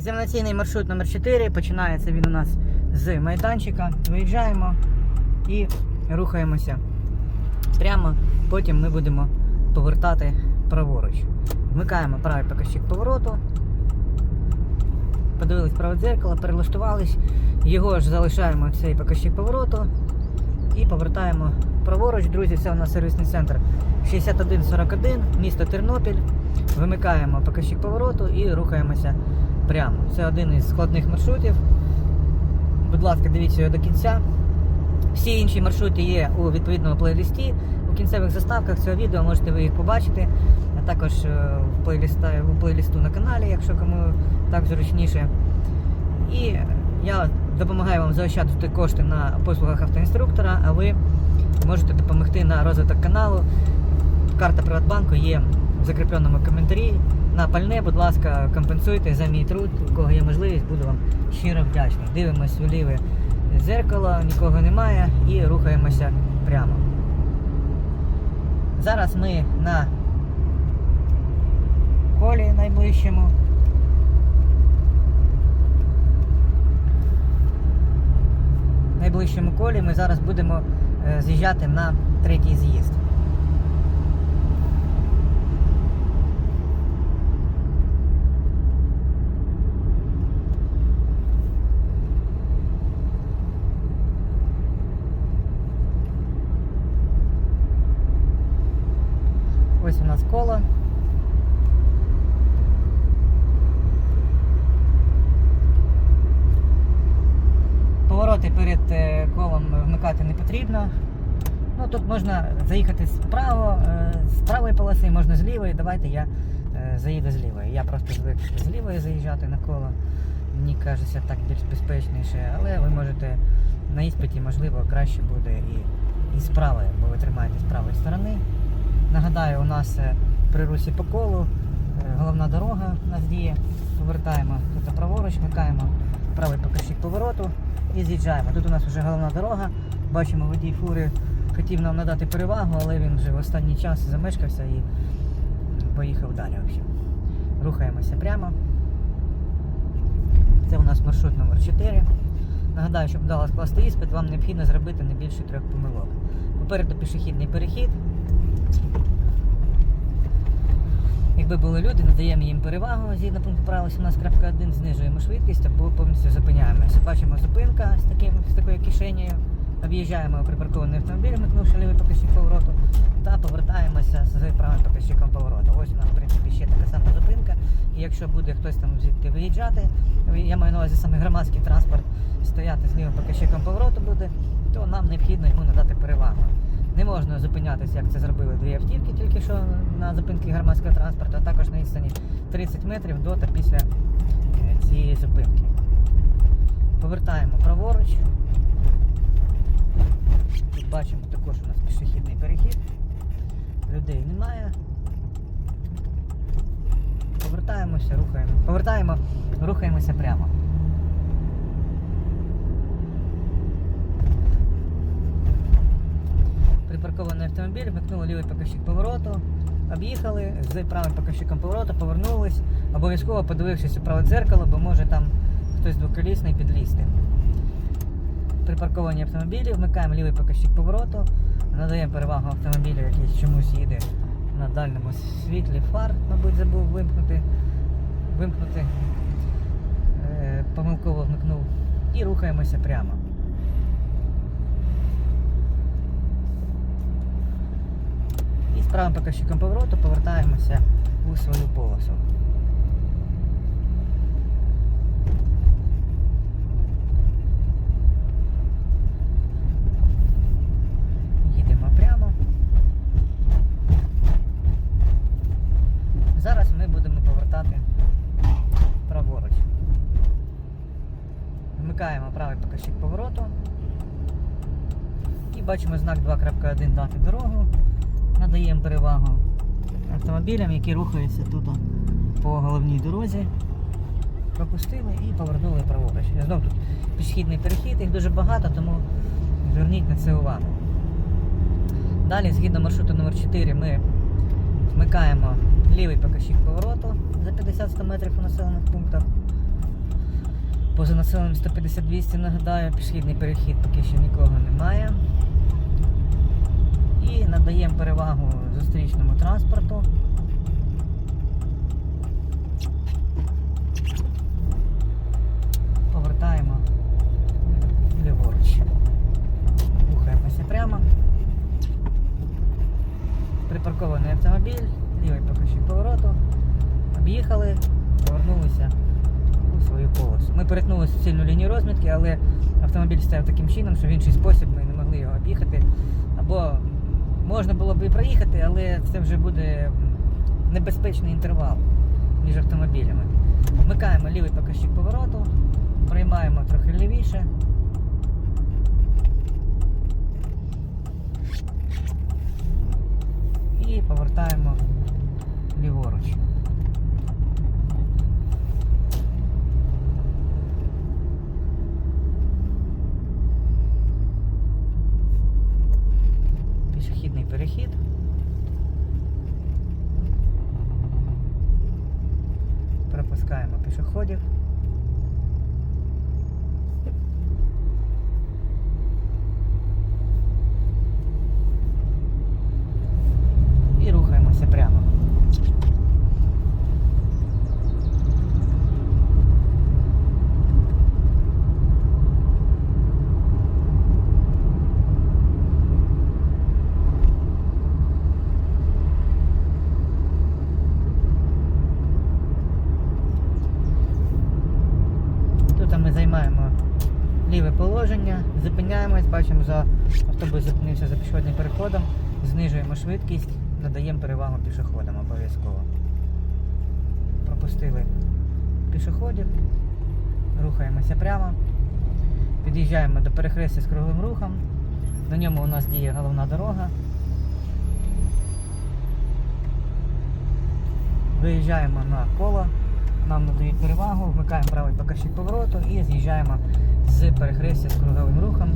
Екзаменаційний маршрут номер 4 починається він у нас з майданчика. Виїжджаємо і рухаємося прямо. Потім ми будемо повертати праворуч. Вмикаємо правий показчик повороту. Подивились праве дзеркало, перелаштувались. Його ж залишаємо цей показчик повороту і повертаємо праворуч. Друзі, це у нас сервісний центр 6141, місто Тернопіль. Вимикаємо показчик повороту і рухаємося прямо. Це один із складних маршрутів. Будь ласка, дивіться його до кінця. Всі інші маршрути є у відповідному плейлисті. У кінцевих заставках цього відео можете ви їх побачити. А також е, в плейлиста, у плейлисту на каналі, якщо кому так зручніше. І я допомагаю вам заощаджувати кошти на послугах автоінструктора, а ви можете допомогти на розвиток каналу. Карта Приватбанку є в закріпленому коментарі. На пальне, будь ласка, компенсуйте за мій труд, у кого є можливість, буду вам щиро вдячний. Дивимось в ліве дзеркало, нікого немає і рухаємося прямо. Зараз ми на колі найближчому. найближчому колі ми зараз будемо е, з'їжджати на третій з'їзд. Ось у нас коло. Повороти перед е, колом вмикати. Ну, тут можна заїхати справа, е, з правої полоси, можна з лівої. Давайте я е, заїду з лівої. Я просто звик з лівої заїжджати на коло. Мені кажеться так більш безпечніше, але ви можете на іспиті, можливо, краще буде і, і з правої, бо ви тримаєтесь з правої сторони. Нагадаю, у нас е, при русі по колу головна дорога у нас діє. Повертаємо тут праворуч, вмикаємо правий покажчик повороту і з'їжджаємо. Тут у нас вже головна дорога. Бачимо, водій фури хотів нам надати перевагу, але він вже в останній час замешкався і поїхав далі. в общем. Рухаємося прямо. Це у нас маршрут номер 4. Нагадаю, щоб вдало скласти іспит, вам необхідно зробити не більше трьох помилок. Попереду пішохідний перехід. Якби були люди, надаємо їм перевагу згідно пункту правил 17.1, знижуємо швидкість або повністю зупиняємося. Бачимо зупинка з, таким, з такою кишенею, об'їжджаємо припаркований автомобіль, вмикнувши лівий покажчик повороту, та повертаємося з правим покажчиком повороту. Ось у нас, в принципі, ще така сама зупинка. І якщо буде хтось там звідти виїжджати, я маю на увазі саме громадський транспорт, стояти з лівим покажчиком повороту буде, то нам необхідно йому надати перевагу. Не можна зупинятися, як це зробили дві автівки, тільки що на зупинці громадського транспорту, а також на відстані 30 метрів до та після е, цієї зупинки. Повертаємо праворуч. Тут бачимо також у нас пішохідний перехід. Людей немає. Повертаємося, рухаємо. Повертаємо, рухаємося прямо. Припаркований автомобіль, вмикнули лівий покажчик повороту, об'їхали з правим покажчиком повороту, повернулись, обов'язково подивившись у праве дзеркало, бо може там хтось двоколісний підлізти. Припарковані автомобілі, вмикаємо лівий покажчик повороту, надаємо перевагу автомобілю, який чомусь їде на дальньому світлі фар, мабуть, забув вимкнути. Вимкнути. Е, помилково вмикнув. І рухаємося прямо. І з правим показчиком повороту повертаємося у свою полосу. Їдемо прямо. Зараз ми будемо повертати праворуч. Вмикаємо правий показчик повороту. І бачимо знак 2.1 дати дорогу. Надаємо перевагу автомобілям, які рухаються тут по головній дорозі. Пропустили і повернули праворуч. Знову тут пішохідний перехід, їх дуже багато, тому зверніть на це увагу. Далі, згідно маршруту номер 4 ми вмикаємо лівий покажчик повороту за 50-100 метрів у населених пунктах. Поза населенням 150-200 нагадаю, пішохідний перехід поки що нікого немає. І надаємо перевагу зустрічному транспорту. Повертаємо ліворуч. Рухаємося прямо. Припаркований автомобіль, лівий покажчик повороту. Об'їхали, повернулися у свою полосу. Ми перетнули суцільну лінію розмітки, але автомобіль стояв таким чином, що в інший спосіб ми не могли його об'їхати. Можна було б і проїхати, але це вже буде небезпечний інтервал між автомобілями. Вмикаємо лівий показчик повороту, приймаємо трохи лівіше. І повертаємо ліворуч. Пішохідний перехід. Пропускаємо пішоходів. І рухаємося прямо. Тут ми займаємо ліве положення, зупиняємось, бачимо, за автобус зупинився за пішохідним переходом, знижуємо швидкість, надаємо перевагу пішоходам обов'язково. Пропустили пішоходів, рухаємося прямо, під'їжджаємо до перехрестя з круговим рухом. На ньому у нас діє головна дорога. Виїжджаємо на коло, нам надають перевагу, вмикаємо правий покажчик повороту і з'їжджаємо з перехрестя з круговим рухом.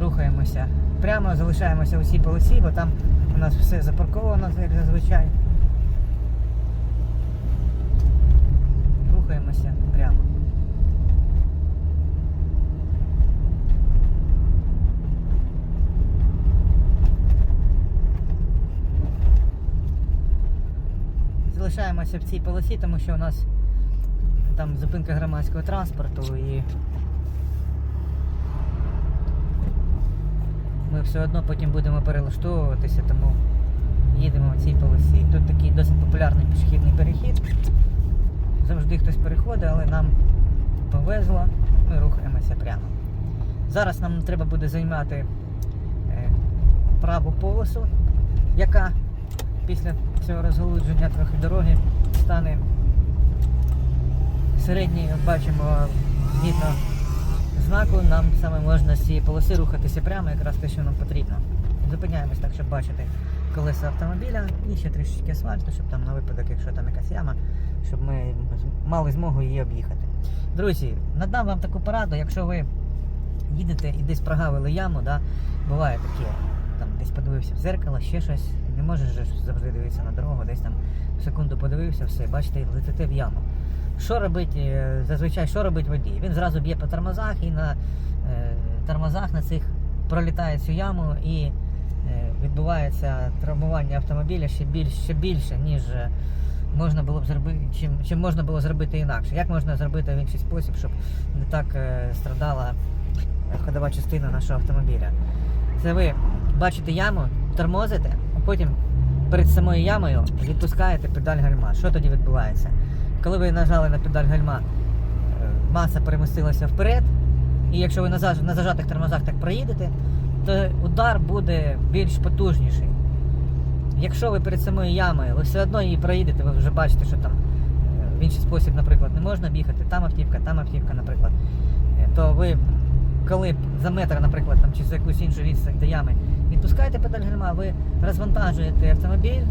Рухаємося прямо, залишаємося у цій полосі, бо там у нас все запарковано, як зазвичай. Рухаємося прямо. Залишаємося в цій полосі, тому що у нас там зупинка громадського транспорту і ми все одно потім будемо перелаштовуватися, тому їдемо в цій полосі. Тут такий досить популярний пішохідний перехід. Завжди хтось переходить, але нам повезло, ми рухаємося прямо. Зараз нам треба буде займати е, праву полосу, яка після цього розголудження трохи дороги стане середньою, бачимо, згідно знаку, нам саме можна з цієї полоси рухатися прямо, якраз те, що нам потрібно. Зупиняємось так, щоб бачити колеса автомобіля і ще трішечки асфальту, щоб там на випадок, якщо там якась яма, щоб ми мали змогу її об'їхати. Друзі, надам вам таку пораду, якщо ви їдете і десь прогавили яму, да, буває таке, там десь подивився в зеркало, ще щось, не можеш же завжди дивитися на дорогу, десь там секунду подивився, все, бачите, летите в яму. Що робить, е, зазвичай, що робить водій? Він зразу б'є по тормозах і на е, тормозах на цих пролітає цю яму і е, відбувається травмування автомобіля ще більш, ще більше, ніж е, можна було б зробити, чим, чим можна було зробити інакше. Як можна зробити в інший спосіб, щоб не так е, страдала ходова частина нашого автомобіля? Це ви бачите яму, тормозите, потім перед самою ямою відпускаєте педаль гальма. Що тоді відбувається? Коли ви нажали на педаль гальма, е, маса перемістилася вперед, і якщо ви на, зажатих тормозах так проїдете, то удар буде більш потужніший. Якщо ви перед самою ямою, ви все одно її проїдете, ви вже бачите, що там е, в інший спосіб, наприклад, не можна бігати, там автівка, там автівка, наприклад, е, то ви коли за метр, наприклад, там, чи за якусь іншу відстань до ями, відпускаєте педаль гальма, ви розвантажуєте автомобіль,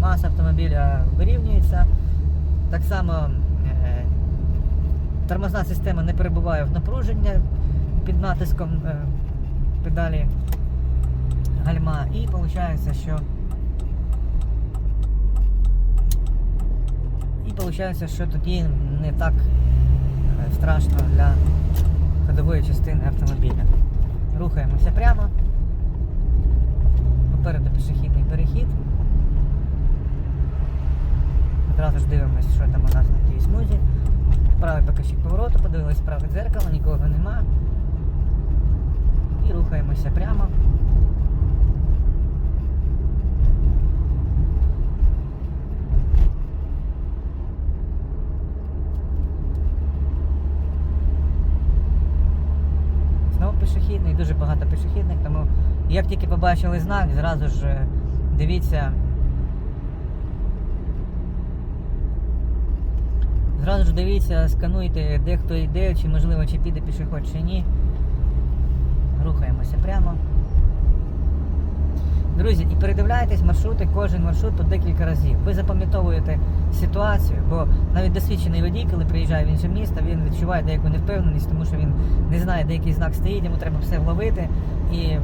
маса автомобіля вирівнюється. Так само е, тормозна система не перебуває в напруженні під натиском е, педалі гальма. І виходить, що і виходить, що тоді не так е, страшно для ходової частини автомобіля. Рухаємося прямо. Попереду пішохідний перехід. Одразу ж дивимося, що там у нас на тій смузі. Правий покажчик повороту, подивились праве дзеркало, нікого нема. І рухаємося прямо. Знову пішохідний, дуже багато пішохідних, тому як тільки побачили знак, зразу ж е, дивіться. Зразу ж дивіться, скануйте, де хто йде, чи можливо чи піде пішохід, чи ні. Рухаємося прямо. Друзі, і передивляйтесь маршрути, кожен маршрут по декілька разів. Ви запам'ятовуєте ситуацію, бо навіть досвідчений водій, коли приїжджає в інше місто, він відчуває деяку невпевненість, тому що він не знає, де який знак стоїть, йому треба все вловити. І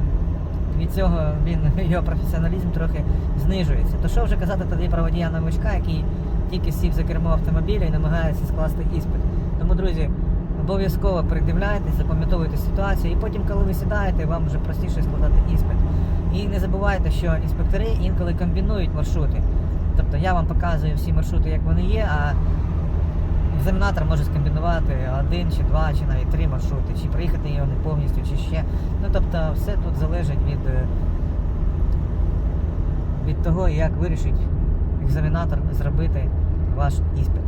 від цього він його професіоналізм трохи знижується. То що вже казати тоді про водія новичка, який тільки сів за кермо автомобіля і намагається скласти іспит. Тому, друзі, обов'язково передивляйтесь, запам'ятовуйте ситуацію, і потім, коли ви сідаєте, вам вже простіше складати іспит. І не забувайте, що інспектори інколи комбінують маршрути. Тобто я вам показую всі маршрути, як вони є, а екзаменатор може скомбінувати один чи два, чи навіть три маршрути, чи проїхати його не повністю, чи ще. Ну тобто все тут залежить від, е, від того, як вирішить екзаменатор зробити ваш іспит.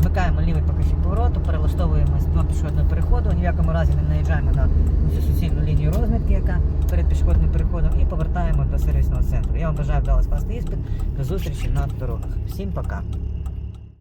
Вмикаємо лівий покажчик повороту, перелаштовуємось до пішохідного переходу, ні в якому разі не наїжджаємо на цю суцільну лінію розмітки, яка перед пішохідним переходом, і повертаємо до сервісного центру. Я вам бажаю вдало скласти іспит. До зустрічі на дорогах. Всім пока!